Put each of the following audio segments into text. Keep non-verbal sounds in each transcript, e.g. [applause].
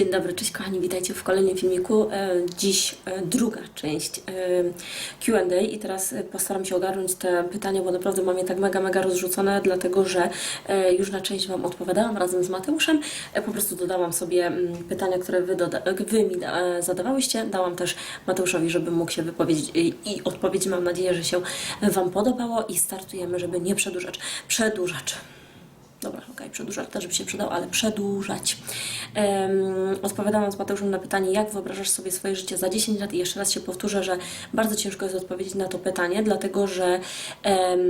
Dzień dobry, cześć kochani, witajcie w kolejnym filmiku. E, Dziś e, druga część e, Q&A i teraz postaram się ogarnąć te pytania, bo naprawdę mam je tak mega, mega rozrzucone, dlatego że już na część Wam odpowiadałam razem z Mateuszem. Po prostu dodałam sobie mm, pytania, które Wy, wy mi zadawałyście. Dałam też Mateuszowi, żeby mógł się wypowiedzieć i, odpowiedzi mam nadzieję, że się Wam podobało i startujemy, żeby nie przedłużać. Przedłużać. Dobra, okej, przedłużać też by się przydał, ale przedłużać. Um, odpowiadałam z Mateuszem na pytanie, jak wyobrażasz sobie swoje życie za 10 lat i jeszcze raz się powtórzę, że bardzo ciężko jest odpowiedzieć na to pytanie, dlatego że em,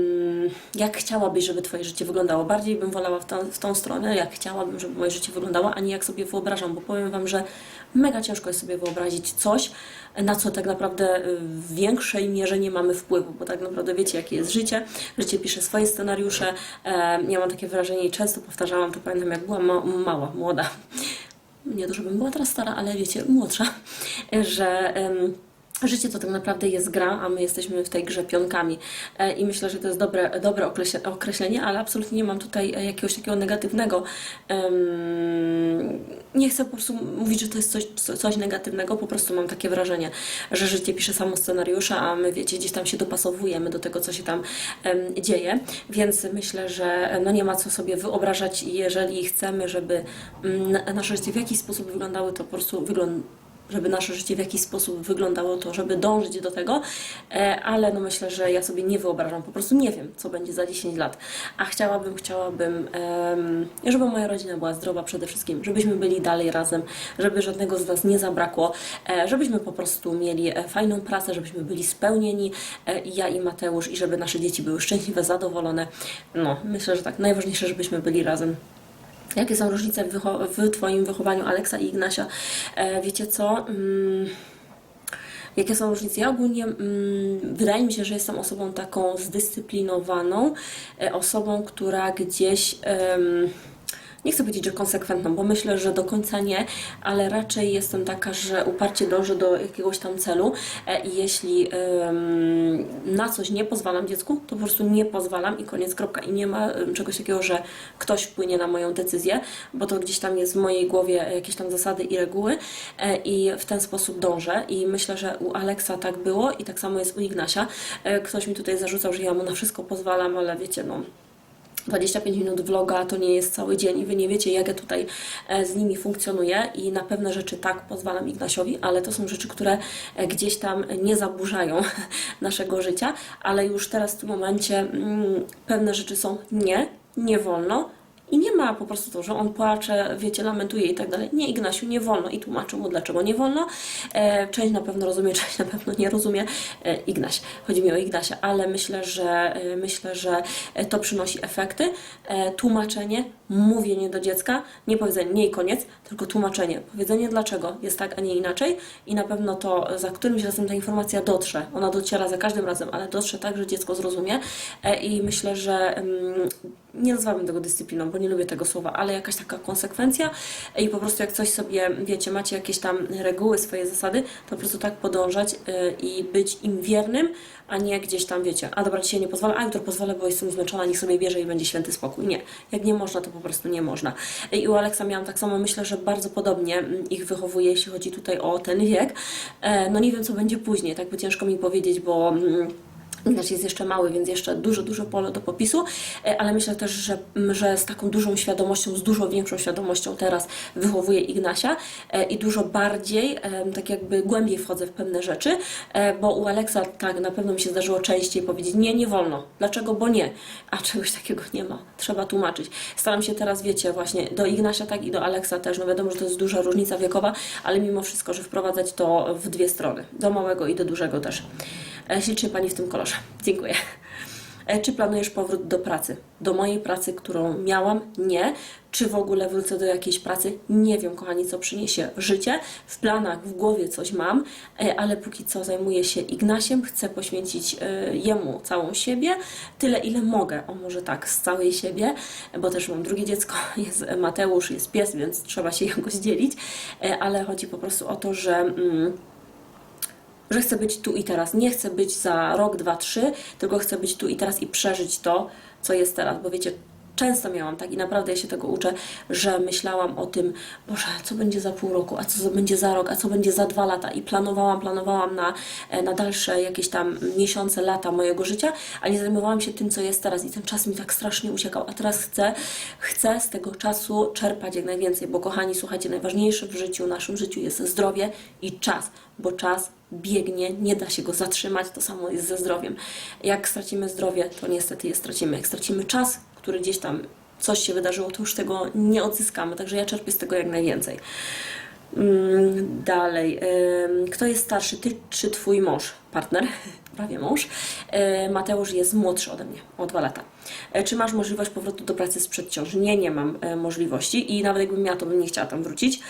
jak chciałabyś, żeby Twoje życie wyglądało? Bardziej bym wolała w, tą- w tą stronę, jak chciałabym, żeby moje życie wyglądało, a nie jak sobie wyobrażam, bo powiem Wam, że mega ciężko jest sobie wyobrazić coś, na co tak naprawdę y, w większej mierze nie mamy wpływu, bo tak naprawdę wiecie, jakie jest życie. Życie pisze swoje scenariusze. E, Ja mam takie wrażenie i często powtarzałam to, pamiętam jak byłam ma- mała, młoda. Nie to, żebym była teraz stara, ale wiecie, młodsza, że... Życie to tak naprawdę jest gra, a my jesteśmy w tej grze pionkami. E, I myślę, że to jest dobre, dobre określe- określenie, ale absolutnie nie mam tutaj e, jakiegoś takiego negatywnego. nie chcę po prostu mówić, że to jest coś, co- coś negatywnego, po prostu mam takie wrażenie, że życie pisze samo scenariusze, a my wiecie, gdzieś tam się dopasowujemy do tego, co się tam dzieje. Więc myślę, że e, no nie ma co sobie wyobrażać, jeżeli chcemy, żeby mm, na- nasze życie w jakiś sposób wyglądało, to po prostu wygląda żeby nasze życie w jakiś sposób wyglądało, to żeby dążyć do tego, e, ale no myślę, że ja sobie nie wyobrażam, po prostu nie wiem, co będzie za 10 lat, a chciałabym, chciałabym, żeby moja rodzina była zdrowa przede wszystkim, żebyśmy byli dalej razem, żeby żadnego z nas nie zabrakło, e, żebyśmy po prostu mieli e, fajną pracę, żebyśmy byli spełnieni, ja i Mateusz, i żeby nasze dzieci były szczęśliwe, zadowolone. No, myślę, że tak, najważniejsze, żebyśmy byli razem. Jakie są różnice w, w Twoim wychowaniu Aleksa i Ignasia? E, wiecie co? Mm, jakie są różnice? Ja ogólnie mm, wydaje mi się, że jestem osobą taką zdyscyplinowaną, e, osobą, która gdzieś. Nie chcę powiedzieć, że konsekwentną, bo myślę, że do końca nie, ale raczej jestem taka, że uparcie dążę do jakiegoś tam celu e, i jeśli na coś nie pozwalam dziecku, to po prostu nie pozwalam i koniec, kropka. I nie ma czegoś takiego, że ktoś wpłynie na moją decyzję, bo to gdzieś tam jest w mojej głowie jakieś tam zasady i reguły e, i w ten sposób dążę i myślę, że u Aleksa tak było i tak samo jest u Ignasia. E, Ktoś mi tutaj zarzucał, że ja mu na wszystko pozwalam, ale wiecie, no 25 minut vloga to nie jest cały dzień i wy nie wiecie, jak ja tutaj e, z nimi funkcjonuję i na pewne rzeczy tak pozwalam Ignasiowi, ale to są rzeczy, które e, gdzieś tam nie zaburzają [laughs] naszego życia, ale już teraz w tym momencie mm, pewne rzeczy są nie, nie wolno. I nie ma po prostu to, że on płacze, wiecie, lamentuje i tak dalej. Nie, Ignasiu, nie wolno. I tłumaczę mu, dlaczego nie wolno. E, część na pewno rozumie, [laughs] część na pewno nie rozumie. E, Ignaś, chodzi mi o Ignasia, ale myślę, że e, myślę, że to przynosi efekty. Tłumaczenie, mówienie do dziecka, nie powiedzenie nie i koniec, tylko tłumaczenie. Powiedzenie dlaczego jest tak, a nie inaczej i na pewno to za którymś razem ta informacja dotrze. Ona dociera za każdym razem, ale dotrze tak, że dziecko zrozumie i myślę, że mm, nie nazywamy tego dyscypliną, bo nie lubię tego słowa, ale jakaś taka konsekwencja i po prostu jak coś sobie, wiecie, macie jakieś tam reguły, swoje zasady, to po prostu tak podążać y, i być im wiernym, a nie gdzieś tam, wiecie, a dobra, dzisiaj nie pozwolę, a jutro pozwolę, bo jestem zmęczona, niech sobie bierze i będzie święty spokój. Nie, jak nie można, to po prostu nie można. I u Aleksa miałam tak samo, myślę, że bardzo podobnie mm, ich wychowuję, jeśli chodzi tutaj o ten wiek. E, No nie wiem, co będzie później, tak by ciężko mi powiedzieć, bo... Ignaś jest jeszcze mały, więc jeszcze dużo, dużo pole do popisu, e, ale myślę też, że, że z taką dużą świadomością, z dużo większą świadomością teraz wychowuję Ignasia e, i dużo bardziej, tak jakby głębiej wchodzę w pewne rzeczy, e, bo u Aleksa tak na pewno mi się zdarzyło częściej powiedzieć nie, nie wolno. Dlaczego? Bo nie. A czegoś takiego nie ma. Trzeba tłumaczyć. Staram się teraz, wiecie, właśnie do Ignasia tak i do Aleksa też, no wiadomo, że to jest duża różnica wiekowa, ale mimo wszystko, że wprowadzać to w dwie strony. Do małego i do dużego też. Ślicznie Pani w tym kolorze. Dziękuję. E, Czy planujesz powrót do pracy? Do mojej pracy, którą miałam? Nie. Czy w ogóle wrócę do jakiejś pracy? Nie wiem, kochani, co przyniesie życie. W planach, w głowie coś mam, e, ale póki co zajmuję się Ignasiem. Chcę poświęcić e, jemu całą siebie, tyle ile mogę. O, może tak, z całej siebie, bo też mam drugie dziecko, [laughs] jest Mateusz, jest pies, więc trzeba się [laughs] jakoś dzielić, ale chodzi po prostu o to, że. Mm, że chcę być tu i teraz. Nie chcę być za rok, dwa, trzy, tylko chcę być tu i teraz i przeżyć to, co jest teraz. Bo wiecie, często miałam tak i naprawdę ja się tego uczę, że myślałam o tym, Boże, co będzie za pół roku, a co będzie za rok, a co będzie za dwa lata i planowałam, planowałam na, e, na dalsze jakieś tam miesiące, lata mojego życia, a nie zajmowałam się tym, co jest teraz i ten czas mi tak strasznie uciekał, a teraz chcę, chcę z tego czasu czerpać jak najwięcej, bo kochani, słuchajcie, najważniejsze w życiu, naszym życiu jest zdrowie i czas, bo czas biegnie, nie da się go zatrzymać, to samo jest ze zdrowiem. Jak stracimy zdrowie, to niestety je stracimy. Jak stracimy czas, który gdzieś tam coś się wydarzyło, to już tego nie odzyskamy, także ja czerpię z tego jak najwięcej. Mm, Dalej. Kto jest starszy, ty czy twój mąż, partner, prawie mąż? Yy, Mateusz jest młodszy ode mnie, o dwa lata. E, Czy masz możliwość powrotu do pracy sprzed ciąży? Nie, nie mam e, możliwości i nawet jakbym miała, to bym nie chciała tam wrócić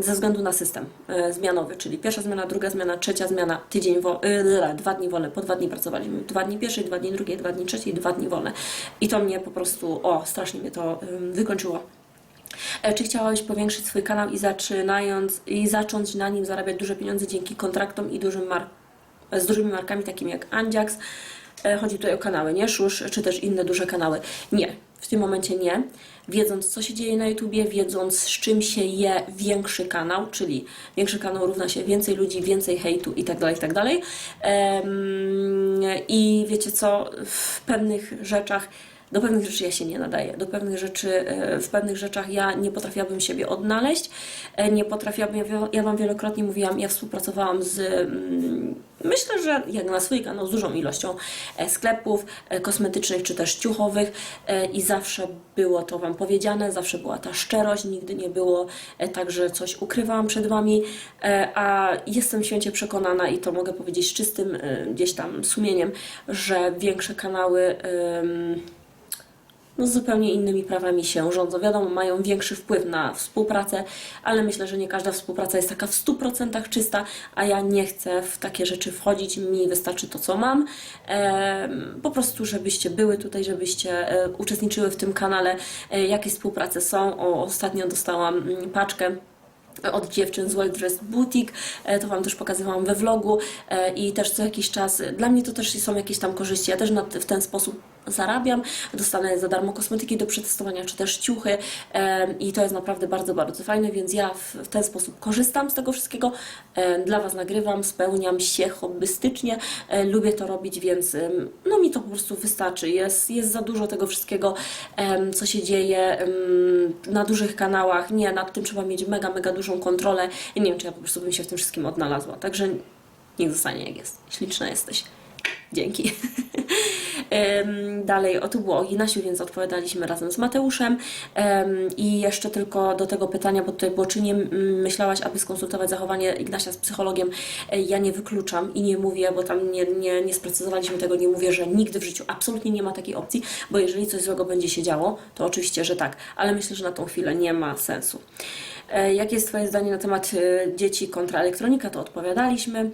ze względu na system e, zmianowy, czyli pierwsza zmiana, druga zmiana, trzecia zmiana, tydzień, e, dwa dni wolne, po dwa dni pracowaliśmy. Dwa dni pierwszej, dwa dni drugiej, dwa dni trzeciej, dwa dni wolne. I to mnie po prostu, o, strasznie mnie to wykończyło. E, Czy chciałabyś powiększyć swój kanał i zaczynając i zacząć na nim zarabiać duże pieniądze dzięki kontraktom i dużym mar- z dużymi markami takimi jak Andziax? E, Chodzi tutaj o kanały, nie? Szusz, czy też inne duże kanały. Nie, w tym momencie nie. Wiedząc, co się dzieje na YouTubie, wiedząc, z czym się je większy kanał, czyli większy kanał równa się więcej ludzi, więcej hejtu i tak dalej, i tak I wiecie co, w pewnych rzeczach do pewnych rzeczy ja się nie nadaję. Do pewnych rzeczy, e, w pewnych rzeczach ja nie potrafiłabym siebie odnaleźć. E, Nie potrafiłabym, ja Wam wielokrotnie mówiłam, ja współpracowałam z, mm, myślę, że jak na swój kanał, z dużą ilością e, sklepów kosmetycznych czy też ciuchowych i zawsze było to Wam powiedziane, zawsze była ta szczerość, nigdy nie było e, tak, że coś ukrywałam przed Wami, e, a jestem święcie przekonana i to mogę powiedzieć z czystym e, gdzieś tam sumieniem, że większe kanały no, z zupełnie innymi prawami się rządzą. Wiadomo, mają większy wpływ na współpracę, ale myślę, że nie każda współpraca jest taka w 100% czysta, a ja nie chcę w takie rzeczy wchodzić. Mi wystarczy to, co mam. Em, po prostu, żebyście były tutaj, żebyście e, uczestniczyły w tym kanale. E, jakie współprace są? O, ostatnio dostałam mm, paczkę od dziewczyn z Well Dressed Boutique, e, to Wam też pokazywałam we vlogu e, i też co jakiś czas, dla mnie to też są jakieś tam korzyści, ja też w ten sposób zarabiam, dostanę za darmo kosmetyki do przetestowania, czy też ciuchy i to jest naprawdę bardzo, bardzo fajne, więc ja w, ten sposób korzystam z tego wszystkiego, dla Was nagrywam, spełniam się hobbystycznie, e, lubię to robić, więc no mi to po prostu wystarczy, jest, jest za dużo tego wszystkiego, co się dzieje na dużych kanałach, nie, nad tym trzeba mieć mega, mega dużą kontrolę. I nie wiem, czy ja po prostu bym się w tym wszystkim odnalazła, także niech zostanie jak jest, śliczna jesteś. Dzięki. [laughs] Dalej, o tu było o Jinasiu, więc odpowiadaliśmy razem z Mateuszem. Em, I jeszcze tylko do tego pytania, bo tutaj było, czy nie myślałaś, aby skonsultować zachowanie Ignasia z psychologiem? E, Ja nie wykluczam i nie mówię, bo tam nie, nie, nie sprecyzowaliśmy tego, nie mówię, że nigdy w życiu absolutnie nie ma takiej opcji, bo jeżeli coś złego będzie się działo, to oczywiście, że tak, ale myślę, że na tą chwilę nie ma sensu. E, Jakie jest Twoje zdanie na temat e, dzieci kontra elektronika? To odpowiadaliśmy.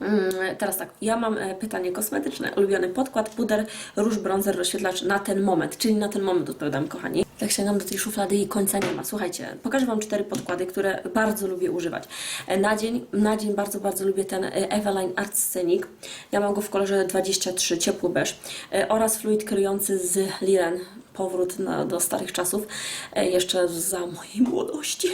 Mm, Teraz tak, ja mam e, pytanie kosmetyczne. Ulubiony podkład, puder, róż, bronzer, rozświetlacz na ten moment, czyli na ten moment odpowiadam, kochani. Tak sięgam do tej szuflady i końca nie ma. Słuchajcie, pokażę Wam cztery podkłady, które bardzo lubię używać. E, Na dzień, na dzień bardzo, bardzo lubię ten e, Eveline Art Scenic. Ja mam go w kolorze 23, ciepły beż oraz fluid kryjący z Liren. Powrót na, do starych czasów, e, jeszcze za mojej młodości,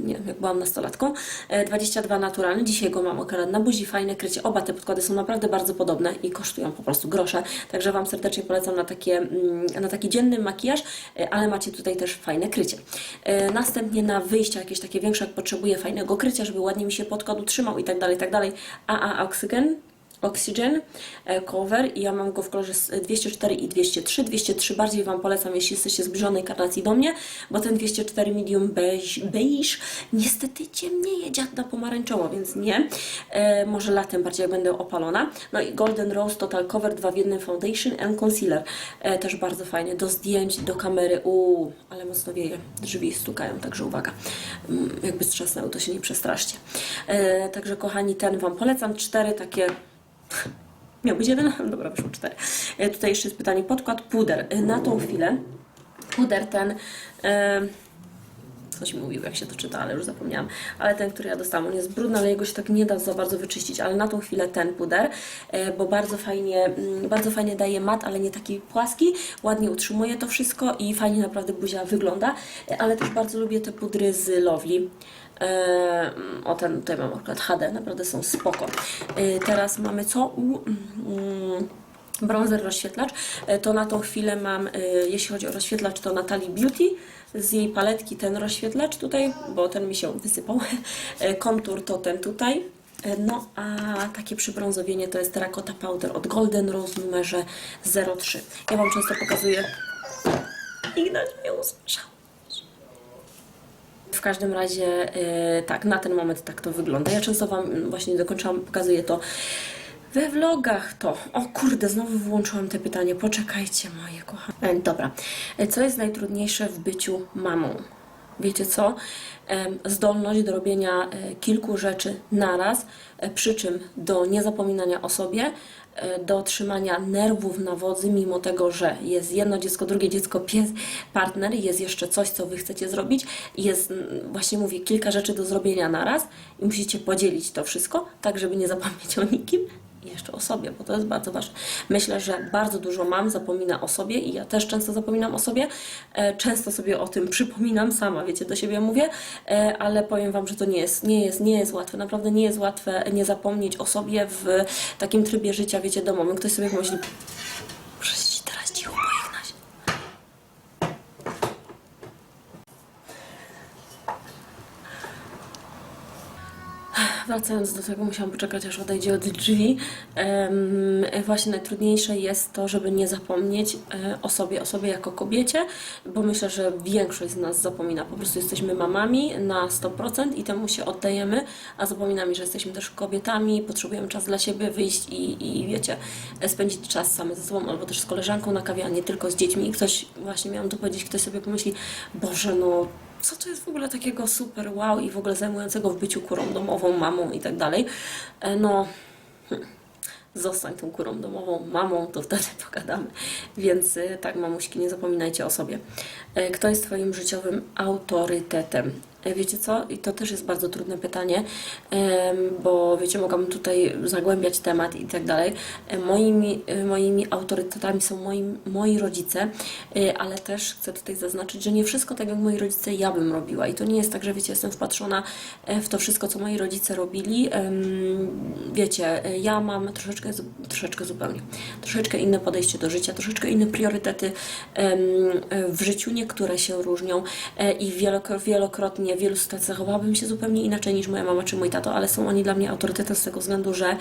nie wiem, jak byłam nastolatką. E, 22 naturalny, dzisiaj go mam akurat na buzi, fajne krycie. Oba te podkłady są naprawdę bardzo podobne i kosztują po prostu grosze, także Wam serdecznie polecam na, takie, mm, na taki dzienny makijaż, e, ale macie tutaj też fajne krycie. E, Następnie na wyjścia jakieś takie większe, jak potrzebuję fajnego krycia, żeby ładnie mi się podkład utrzymał i tak dalej, i tak dalej. AA Oxygen, Oxygen e, Cover i ja mam go w kolorze s- 204 i 203. 203 bardziej Wam polecam, jeśli jesteście zbliżonej karnacji do mnie, bo ten 204 medium beige, beige niestety ciemnieje dziadna pomarańczowo, więc nie. E, może latem bardziej będę opalona. No i Golden Rose Total Cover 2 w jednym Foundation and Concealer. E, też bardzo fajnie. Do zdjęć, do kamery. Uuu, ale mocno wieje. Drzwi stukają, także uwaga. Mm, Jakby strzasnęły, to się nie przestraszcie. E, także kochani, ten Wam polecam. Cztery takie Miał być jeden? [laughs] Dobra, wyszło cztery. E, Tutaj jeszcze jest pytanie. Podkład puder. E, Na tą chwilę puder ten... Ktoś mi mówił, jak się to czyta, ale już zapomniałam. Ale ten, który ja dostałam, on jest brudny, ale jego się tak nie da za bardzo wyczyścić, ale na tą chwilę ten puder, bo bardzo fajnie, mm, bardzo fajnie daje mat, ale nie taki płaski, ładnie utrzymuje to wszystko i fajnie naprawdę buzia wygląda, ale też bardzo lubię te pudry z Lovely. E, o ten tutaj mam akurat HD, naprawdę są spoko. E, teraz mamy co? U, mm, bronzer rozświetlacz. E, To na tą chwilę mam, jeśli chodzi o rozświetlacz, to Natalie Beauty. Z jej paletki ten rozświetlacz tutaj, bo ten mi się wysypał. [laughs] Kontur to ten tutaj. No a takie przybrązowienie to jest Terracotta Powder od Golden Rose w numerze 03. Ja Wam często pokazuję. Ignaś mnie usłyszał. Każdym razie, e, tak, na ten moment tak to wygląda. Ja często Wam właśnie dokończałam, pokazuję to we vlogach. To, o kurde, znowu wyłączyłam te pytanie. Poczekajcie, moje kochane. E, Dobra, E, co jest najtrudniejsze w byciu mamą? Wiecie co? Em, Zdolność do robienia e, kilku rzeczy naraz, e, przy czym do niezapominania o sobie, e, do trzymania nerwów na wodzy, mimo tego, że jest jedno dziecko, drugie dziecko, pies, partner, jest jeszcze coś, co Wy chcecie zrobić, jest, właśnie mówię, kilka rzeczy do zrobienia naraz i musicie podzielić to wszystko, tak żeby nie zapomnieć o nikim jeszcze o sobie, bo to jest bardzo ważne. Myślę, że bardzo dużo mam zapomina o sobie i ja też często zapominam o sobie. E, Często sobie o tym przypominam sama, wiecie, do siebie mówię, e, ale powiem Wam, że to nie jest, nie jest, nie jest łatwe. Naprawdę nie jest łatwe nie zapomnieć o sobie w takim trybie życia, wiecie, domowym. Ktoś sobie pomyśli, muszę siedzieć teraz cicho, bo Ignaś. Wracając do tego, musiałam poczekać, aż odejdzie od drzwi. Właśnie najtrudniejsze jest to, żeby nie zapomnieć e, o sobie, o sobie jako kobiecie, bo myślę, że większość z nas zapomina. Po prostu jesteśmy mamami na 100% i temu się oddajemy, a zapominamy, że jesteśmy też kobietami, potrzebujemy czas dla siebie, wyjść i, i wiecie, spędzić czas same ze sobą, albo też z koleżanką na kawie, a nie tylko z dziećmi. I ktoś, właśnie miałam to powiedzieć, ktoś sobie pomyśli, Boże, no co to jest w ogóle takiego super wow i w ogóle zajmującego w byciu kurą domową, mamą i tak dalej. E, No, hmm, zostań tą kurą domową, mamą, to wtedy [laughs] pogadamy. Więc y, tak, mamuśki, nie zapominajcie o sobie. E, Kto jest Twoim życiowym autorytetem? E, Wiecie co? I to też jest bardzo trudne pytanie, bo wiecie, mogłabym tutaj zagłębiać temat i tak dalej. E, Moimi, e, moimi autorytetami są moi, moi rodzice, ale też chcę tutaj zaznaczyć, że nie wszystko tak jak moi rodzice ja bym robiła. I to nie jest tak, że wiecie, jestem wpatrzona w to wszystko, co moi rodzice robili. Wiecie, ja mam troszeczkę, troszeczkę zupełnie, troszeczkę inne podejście do życia, troszeczkę inne priorytety w życiu. Niektóre się różnią i wielokro- wielokrotnie w wielu sytuacjach zachowałabym się zupełnie inaczej niż moja mama czy mój tato, ale są oni dla mnie autorytetem z tego względu, że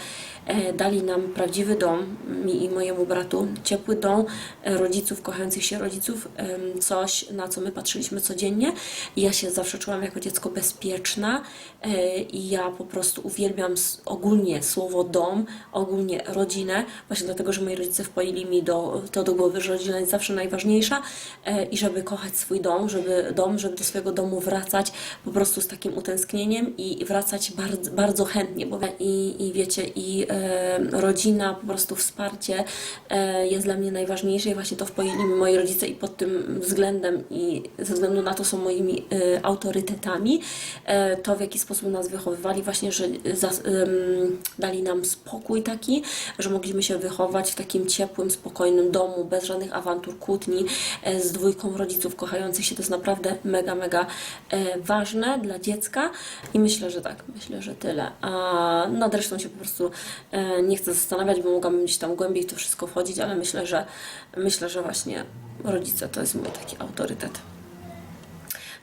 e, dali nam prawdziwy dom, mi i mojemu bratu, ciepły dom e, rodziców, kochających się rodziców, coś, na co my patrzyliśmy codziennie. Ja się zawsze czułam jako dziecko bezpieczna e, i ja po prostu uwielbiam ogólnie słowo dom, ogólnie rodzinę, właśnie dlatego, że moi rodzice wpoili mi do, to do głowy, że rodzina jest zawsze najważniejsza i żeby kochać swój dom, żeby dom, żeby do swojego domu wracać po prostu z takim utęsknieniem i wracać bardzo, bardzo chętnie, bo i, i wiecie, i e, rodzina, po prostu wsparcie e, jest dla mnie najważniejsze i właśnie to wpoili mi moi rodzice i pod tym względem i ze względu na to są moimi e, autorytetami. E, to w jaki sposób nas wychowywali, właśnie, że zas, em, dali nam spokój taki, że mogliśmy się wychować w takim ciepłym, spokojnym domu, bez żadnych awantur, kłótni, e, z dwójką rodziców kochających się. To jest naprawdę mega, mega e, ważne dla dziecka i myślę, że tak, myślę, że tyle. A nad resztą się po prostu e, nie chcę zastanawiać, bo mogłabym gdzieś tam głębiej w to wszystko wchodzić, ale myślę, że myślę, że właśnie rodzice to jest mój taki autorytet.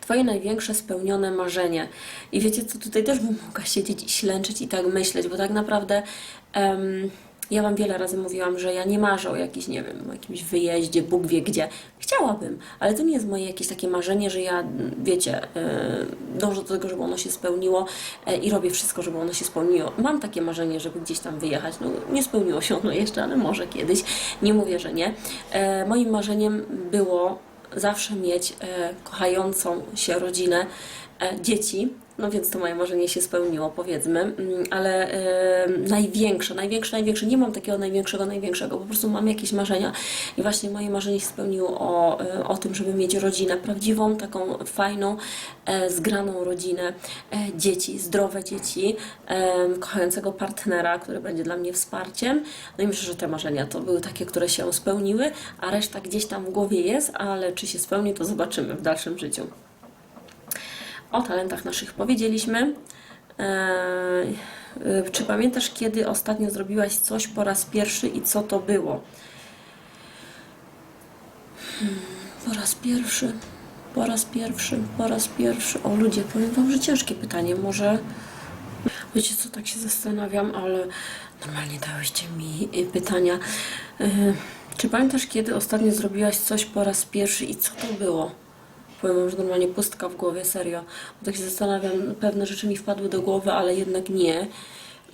Twoje największe spełnione marzenie. I wiecie co, tutaj też bym mogła siedzieć i ślęczyć i tak myśleć, bo tak naprawdę em, ja Wam wiele razy mówiłam, że ja nie marzę o jakimś, nie wiem, o jakimś wyjeździe, Bóg wie gdzie. Chciałabym, ale to nie jest moje jakieś takie marzenie, że ja, wiecie, e, dążę do tego, żeby ono się spełniło e, i robię wszystko, żeby ono się spełniło. Mam takie marzenie, żeby gdzieś tam wyjechać. No, nie spełniło się ono jeszcze, ale może kiedyś. Nie mówię, że nie. E, moim marzeniem było zawsze mieć kochającą się rodzinę, dzieci. No więc to moje marzenie się spełniło, powiedzmy, Mm, ale największe, największe, największe, nie mam takiego największego, największego, po prostu mam jakieś marzenia i właśnie moje marzenie się spełniło o, e, o tym, żeby mieć rodzinę, prawdziwą, taką fajną, e, zgraną rodzinę, e, dzieci, zdrowe dzieci, e, kochającego partnera, który będzie dla mnie wsparciem. No i myślę, że te marzenia to były takie, które się spełniły, a reszta gdzieś tam w głowie jest, ale czy się spełni, to zobaczymy w dalszym życiu. O talentach naszych powiedzieliśmy. Eee, y, czy pamiętasz, kiedy ostatnio zrobiłaś coś po raz pierwszy i co to było? Hmm, po raz pierwszy, po raz pierwszy, po raz pierwszy. O ludzie, powiem Wam, że ciężkie pytanie. Może. Wiecie co, tak się zastanawiam, ale normalnie dałyście mi y, pytania. Y, Czy pamiętasz, kiedy ostatnio zrobiłaś coś po raz pierwszy i co to było? Powiem że normalnie pustka w głowie, serio. Bo tak się zastanawiam, pewne rzeczy mi wpadły do głowy, ale jednak nie.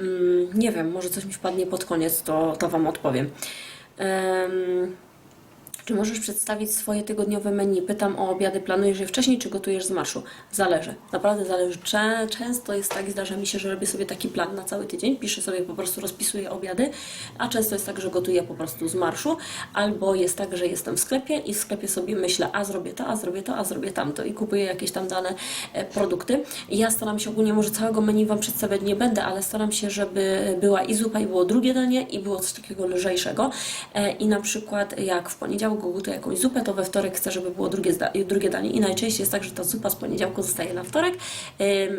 Mm, nie wiem, może coś mi wpadnie pod koniec, to, to Wam odpowiem. Em, czy możesz przedstawić swoje tygodniowe menu? Pytam o obiady. Planujesz je wcześniej, czy gotujesz z marszu? Zależy. Naprawdę zależy. Czę- Często jest tak, zdarza mi się, że robię sobie taki plan na cały tydzień. Piszę sobie, po prostu rozpisuję obiady, a często jest tak, że gotuję po prostu z marszu. Albo jest tak, że jestem w sklepie i w sklepie sobie myślę, a zrobię to, a zrobię to, a zrobię tamto i kupuję jakieś tam dane e, produkty. Ja staram się ogólnie, może całego menu Wam przedstawiać nie będę, ale staram się, żeby była i zupa, i było drugie danie, i było coś takiego lżejszego. E, I na przykład jak w poniedziałek gotuję jakąś zupę, to we wtorek chcę, żeby było drugie, drugie danie. I najczęściej jest tak, że ta zupa z poniedziałku zostaje na wtorek.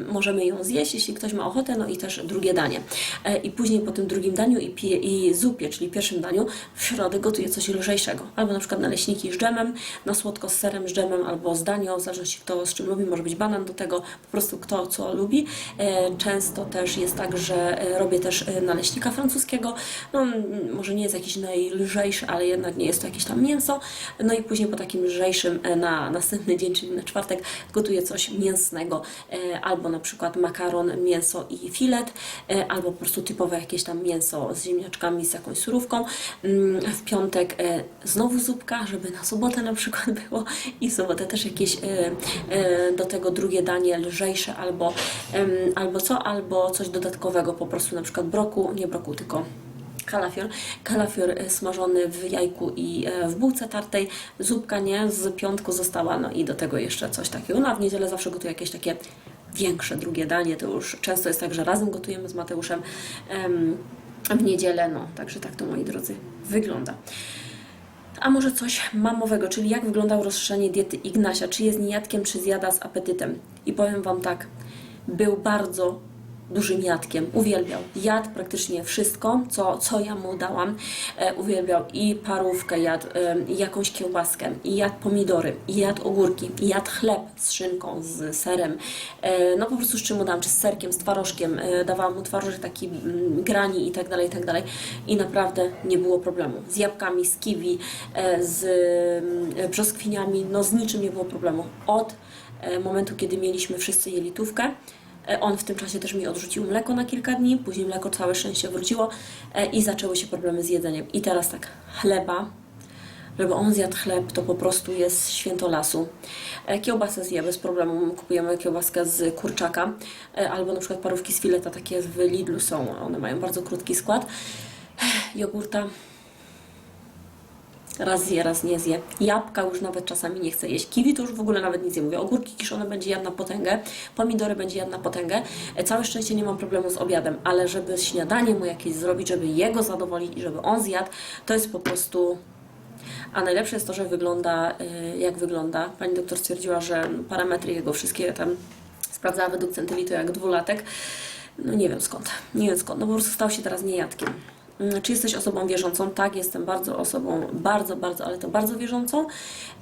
Możemy ją zjeść, jeśli ktoś ma ochotę, no i też drugie danie. E, I później po tym drugim daniu i, pie, i zupie, czyli pierwszym daniu, w środę gotuję coś lżejszego. Albo na przykład naleśniki z dżemem, na słodko z serem, z dżemem, albo z danio, w zależności kto z czym lubi, może być banan do tego, po prostu kto co lubi. E, Często też jest tak, że e, robię też naleśnika francuskiego. No, może nie jest jakiś najlżejszy, ale jednak nie jest to jakieś tam mięso. No i później po takim lżejszym e, na następny dzień, czyli na czwartek, gotuję coś mięsnego, e, albo na przykład makaron, mięso i filet, e, albo po prostu typowe jakieś tam mięso z ziemniaczkami, z jakąś surówką. Mm, W piątek znowu zupka, żeby na sobotę na przykład [laughs] było i w sobotę też jakieś do tego drugie danie lżejsze albo, albo co, albo coś dodatkowego, po prostu na przykład broku, nie broku, tylko kalafior. Kalafior e, smażony w jajku i e, w bułce tartej. Zupka nie, z piątku została, no i do tego jeszcze coś takiego. No a w niedzielę zawsze gotuję jakieś takie większe drugie danie. To już często jest tak, że razem gotujemy z Mateuszem em, w niedzielę. No, także tak to, moi drodzy, wygląda. A może coś mamowego, czyli jak wyglądało rozszerzenie diety Ignasia? Czy jest niejadkiem, czy zjada z apetytem? I powiem Wam tak, był bardzo dużym jadkiem, uwielbiał. Jadł praktycznie wszystko, co, co ja mu dałam. E, uwielbiał i parówkę jadł, e, jakąś kiełbaskę, i jadł pomidory, i jadł ogórki, i jadł chleb z szynką, z serem. E, no po prostu z czym mu dałam, czy z serkiem, z twarożkiem. E, dawałam mu twarożek taki mm, grani i tak dalej, i tak dalej. I naprawdę nie było problemu. Z jabłkami, z kiwi, e, z mm, brzoskwiniami, no z niczym nie było problemu. Od e, momentu, kiedy mieliśmy wszyscy jelitówkę, E, On w tym czasie też mi odrzucił mleko na kilka dni, później mleko całe szczęście wróciło e, i zaczęły się problemy z jedzeniem. I teraz tak, chleba, żeby on zjadł chleb, to po prostu jest święto lasu. E, Kiełbasę zje bez problemu, kupujemy kiełbaskę z kurczaka, e, albo na przykład parówki z fileta, takie w Lidlu są, one mają bardzo krótki skład. Jogurta, Raz zje, raz nie zje. Jabłka już nawet czasami nie chce jeść. Kiwi to już w ogóle nawet nic nie mówię. Ogórki kiszone będzie jadł na potęgę. Pomidory będzie jadł na potęgę. E, Całe szczęście nie mam problemu z obiadem, ale żeby śniadanie mu jakieś zrobić, żeby jego zadowolić i żeby on zjadł, to jest po prostu... A najlepsze jest to, że wygląda y, jak wygląda. Pani doktor stwierdziła, że parametry jego wszystkie tam sprawdzała według centylitu jak dwulatek. No nie wiem skąd. Nie wiem skąd. No po prostu stał się teraz niejadkiem. Mm, Czy jesteś osobą wierzącą? Tak, jestem bardzo osobą, bardzo, bardzo, ale to bardzo wierzącą.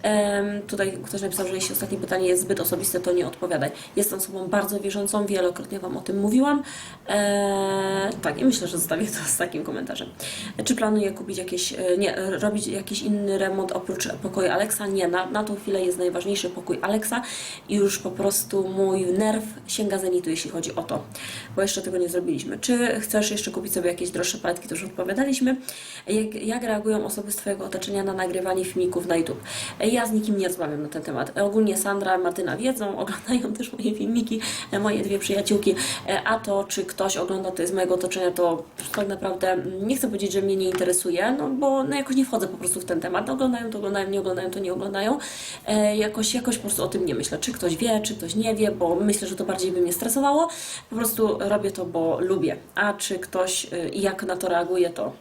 Em, tutaj ktoś napisał, że jeśli ostatnie pytanie jest zbyt osobiste, to nie odpowiadaj. Jestem osobą bardzo wierzącą, wielokrotnie Wam o tym mówiłam. E, tak, i myślę, że zostawię to z takim komentarzem. Czy planuję kupić jakieś, e, nie, robić jakiś inny remont oprócz pokoju Alexa? Nie, na, na tą chwilę jest najważniejszy pokój Alexa i już po prostu mój nerw sięga zenitu, jeśli chodzi o to, bo jeszcze tego nie zrobiliśmy. Czy chcesz jeszcze kupić sobie jakieś droższe paletki? To już odpowiadaliśmy. Jak, jak reagują osoby z Twojego otoczenia na nagrywanie filmików na YouTube? E, Ja z nikim nie rozmawiam na ten temat. E, Ogólnie Sandra, Martyna wiedzą, [laughs] oglądają też moje filmiki, e, moje dwie przyjaciółki, E, a to, czy ktoś ogląda to z mojego otoczenia, to tak naprawdę nie chcę powiedzieć, że mnie nie interesuje, no bo no, jakoś nie wchodzę po prostu w ten temat. Oglądają to, oglądają, nie oglądają to, nie oglądają. E, jakoś, jakoś po prostu o tym nie myślę. Czy ktoś wie, czy ktoś nie wie, bo myślę, że to bardziej by mnie stresowało. Po prostu robię to, bo lubię. A czy ktoś y, i jak na to reaguje, to.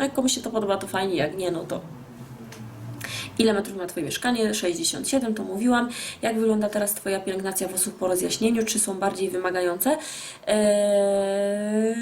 Jak komuś się to podoba, to fajnie, jak nie, no to Ile metrów ma Twoje mieszkanie? 67, to mówiłam. Jak wygląda teraz Twoja pielęgnacja włosów po rozjaśnieniu? Czy są bardziej wymagające? Eee,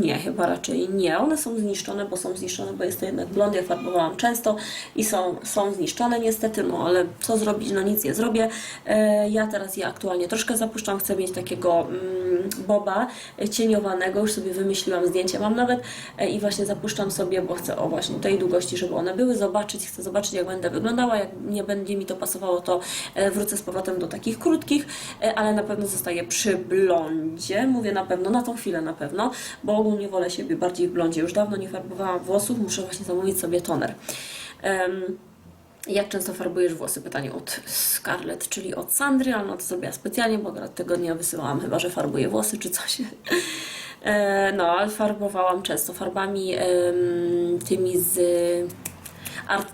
nie, chyba raczej nie. One są zniszczone, bo są zniszczone, bo jest to jednak blond. Ja farbowałam często i są, są zniszczone niestety, no ale co zrobić? No nic nie zrobię. Eee, ja teraz je aktualnie troszkę zapuszczam. Chcę mieć takiego mm, boba cieniowanego. Już sobie wymyśliłam zdjęcie. Mam nawet e, i właśnie zapuszczam sobie, bo chcę o właśnie tej długości, żeby one były. Zobaczyć, chcę zobaczyć jak będę wyglądała. Jak nie będzie mi to pasowało, to e, wrócę z powrotem do takich krótkich, e, ale na pewno zostaję przy blondzie. Mówię na pewno, na tą chwilę na pewno, bo ogólnie wolę siebie bardziej w blondzie. Już dawno nie farbowałam włosów, muszę właśnie zamówić sobie toner. Em, jak często farbujesz włosy? Pytanie od Scarlett, czyli od Sandry, ale no to zrobiła specjalnie, bo akurat tego dnia wysyłałam chyba, że farbuję włosy czy coś. [laughs] E, No, ale farbowałam często farbami tymi z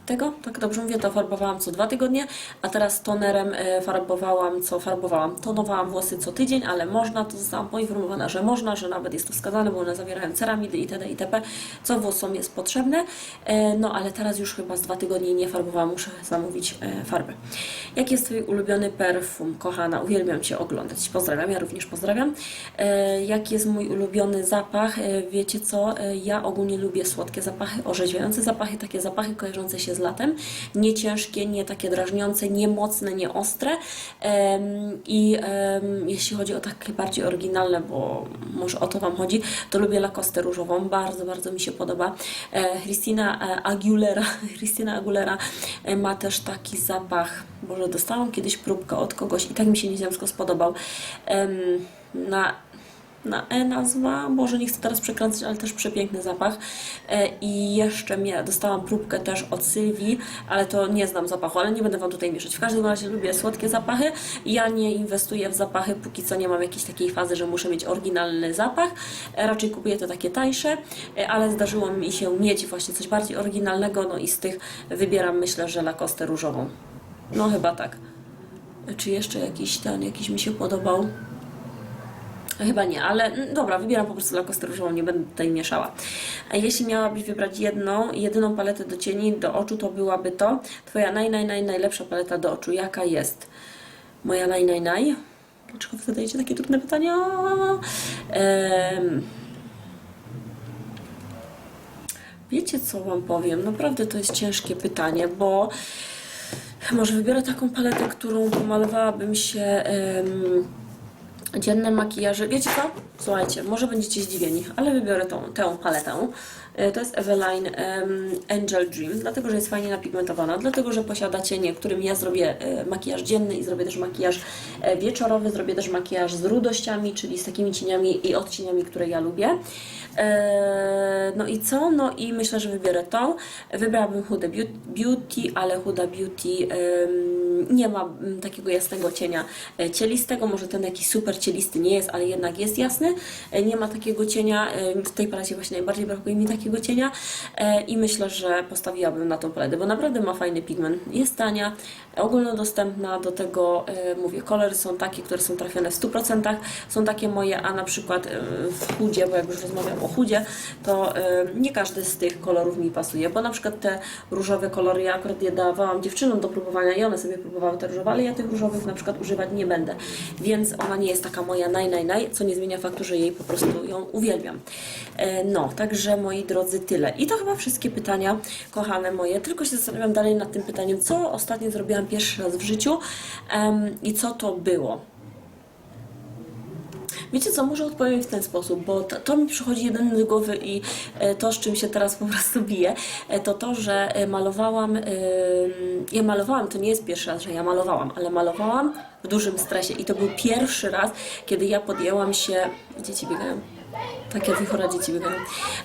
tego, tak dobrze mówię, to farbowałam co dwa tygodnie, a teraz tonerem e, farbowałam, co farbowałam, tonowałam włosy co tydzień, ale można, to zostałam poinformowana, że można, że nawet jest to wskazane, bo one zawierają ceramidy itd. itp., co włosom jest potrzebne, E, no ale teraz już chyba z dwa tygodnie nie farbowałam, muszę zamówić e, farbę. Jaki jest Twój ulubiony perfum, kochana? Uwielbiam Cię oglądać. Pozdrawiam, ja również pozdrawiam. Jaki jest mój ulubiony zapach? Wiecie co? Ja ogólnie lubię słodkie zapachy, orzeźwiające zapachy, takie zapachy kojarzące się z latem. Nie ciężkie, nie takie drażniące, nie mocne, nie ostre. I jeśli chodzi o takie bardziej oryginalne, bo może o to Wam chodzi, to lubię Lacoste różową. Bardzo, bardzo mi się podoba. E, Christina e, Aguilera, [laughs] Christina Aguilera e, ma też taki zapach, Boże, dostałam kiedyś próbkę od kogoś i tak mi się nieziemsko spodobał. Na na E nazwa, może nie chcę teraz przekręcać, ale też przepiękny zapach. E, I jeszcze dostałam próbkę też od Sylwii, ale to nie znam zapachu, ale nie będę Wam tutaj mieszać. W każdym razie lubię słodkie zapachy. Ja nie inwestuję w zapachy, póki co nie mam jakiejś takiej fazy, że muszę mieć oryginalny zapach. E, Raczej kupuję te takie tańsze, e, ale zdarzyło mi się mieć właśnie coś bardziej oryginalnego, no i z tych wybieram myślę, że Lacoste różową. No chyba tak. Czy jeszcze jakiś ten, jakiś mi się podobał? Chyba nie, ale mm, dobra, wybieram po prostu lakostę różową, nie będę tutaj mieszała. Jeśli miałabyś wybrać jedną, jedyną paletę do cieni, do oczu, to byłaby to Twoja naj, naj, naj, najlepsza paleta do oczu. Jaka jest? Moja naj, naj, naj? Dlaczego zadajecie takie trudne pytania? Em, Wiecie, co Wam powiem? Naprawdę to jest ciężkie pytanie, bo może wybiorę taką paletę, którą pomalowałabym się... em, dzienne makijaże. Wiecie co? Słuchajcie, może będziecie zdziwieni, ale wybiorę tą, tę paletę. E, To jest Eveline Angel Dream, dlatego że jest fajnie napigmentowana, dlatego że posiada cienie, którym ja zrobię e, makijaż dzienny i zrobię też makijaż e, wieczorowy, zrobię też makijaż z rudościami, czyli z takimi cieniami i odcieniami, które ja lubię. No i co? No i myślę, że wybiorę tą. Wybrałabym Huda Beau- Beauty, ale Huda Beauty nie ma mm, takiego jasnego cienia cielistego, może ten jakiś super cielisty nie jest, ale jednak jest jasny. Nie ma takiego cienia, w tej palecie właśnie najbardziej brakuje mi takiego cienia e, i myślę, że postawiłabym na tą paletę, bo naprawdę ma fajny pigment. Jest tania, ogólnodostępna, do tego e, mówię, kolory są takie, które są trafione w 100%, są takie moje, a na przykład e, w chudzie, bo jak już rozmawiam o chudzie, to nie każdy z tych kolorów mi pasuje, bo na przykład te różowe kolory, ja akurat je dawałam dziewczynom do próbowania i one sobie próbowały te różowe, ale ja tych różowych na przykład używać nie będę, więc ona nie jest taka moja naj, naj, naj, co nie zmienia faktu, że jej po prostu ją uwielbiam. No, także moi drodzy, tyle. I to chyba wszystkie pytania, kochane moje. Tylko się zastanawiam dalej nad tym pytaniem, co ostatnio zrobiłam pierwszy raz w życiu em, i co to było. Wiecie co, może odpowiem w ten sposób, bo to, to mi przychodzi jeden do głowy i e, to, z czym się teraz po prostu biję, e, to to, że e, malowałam, ja malowałam, to nie jest pierwszy raz, że ja malowałam, ale malowałam w dużym stresie i to był pierwszy raz, kiedy ja podjęłam się, dzieci biegają, Tak jak wichura dzieci wygląda.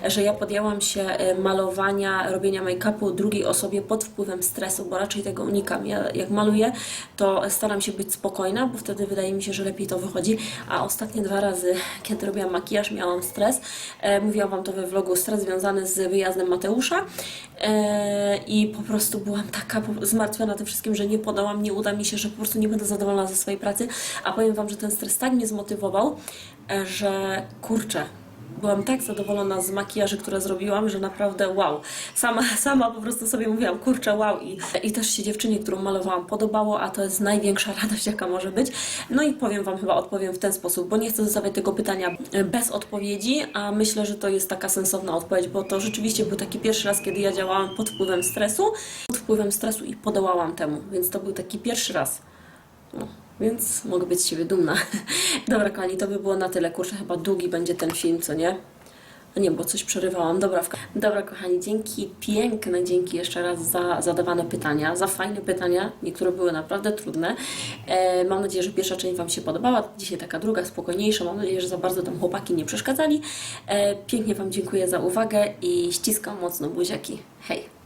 Że ja podjęłam się e, malowania, robienia make-upu drugiej osobie pod wpływem stresu, bo raczej tego unikam. Ja jak maluję, to staram się być spokojna, bo wtedy wydaje mi się, że lepiej to wychodzi. A ostatnie dwa razy, kiedy robiłam makijaż, miałam stres. E, mówiłam Wam to we vlogu, stres związany z wyjazdem Mateusza. E, I po prostu byłam taka zmartwiona tym wszystkim, że nie podołam, nie uda mi się, że po prostu nie będę zadowolona ze swojej pracy. A powiem Wam, że ten stres tak mnie zmotywował, że kurczę, byłam tak zadowolona z makijaży, które zrobiłam, że naprawdę wow. Sama, [laughs] sama po prostu sobie mówiłam, kurczę, wow. I, I też się dziewczynie, którą malowałam, podobało, a to jest największa [laughs] radość, jaka może być. No i powiem Wam, chyba odpowiem w ten sposób, bo nie chcę zostawiać tego pytania bez odpowiedzi, a myślę, że to jest taka sensowna odpowiedź, bo to rzeczywiście był taki pierwszy raz, kiedy ja działałam pod wpływem stresu, pod wpływem stresu i podołałam temu, więc to był taki pierwszy raz. No, więc mogę być z siebie dumna. [laughs] Dobra, kochani, to by było na tyle. Kurczę, chyba długi będzie ten film, co nie? A nie, bo coś przerywałam. Dobra, w... Dobra, kochani, dzięki piękne, dzięki jeszcze raz za zadawane pytania, za fajne pytania. Niektóre były naprawdę trudne. E, mam nadzieję, że pierwsza część Wam się podobała. Dzisiaj taka druga, spokojniejsza. Mam nadzieję, że za bardzo tam chłopaki nie przeszkadzali. E, pięknie Wam dziękuję za uwagę i ściskam mocno buziaki. Hej!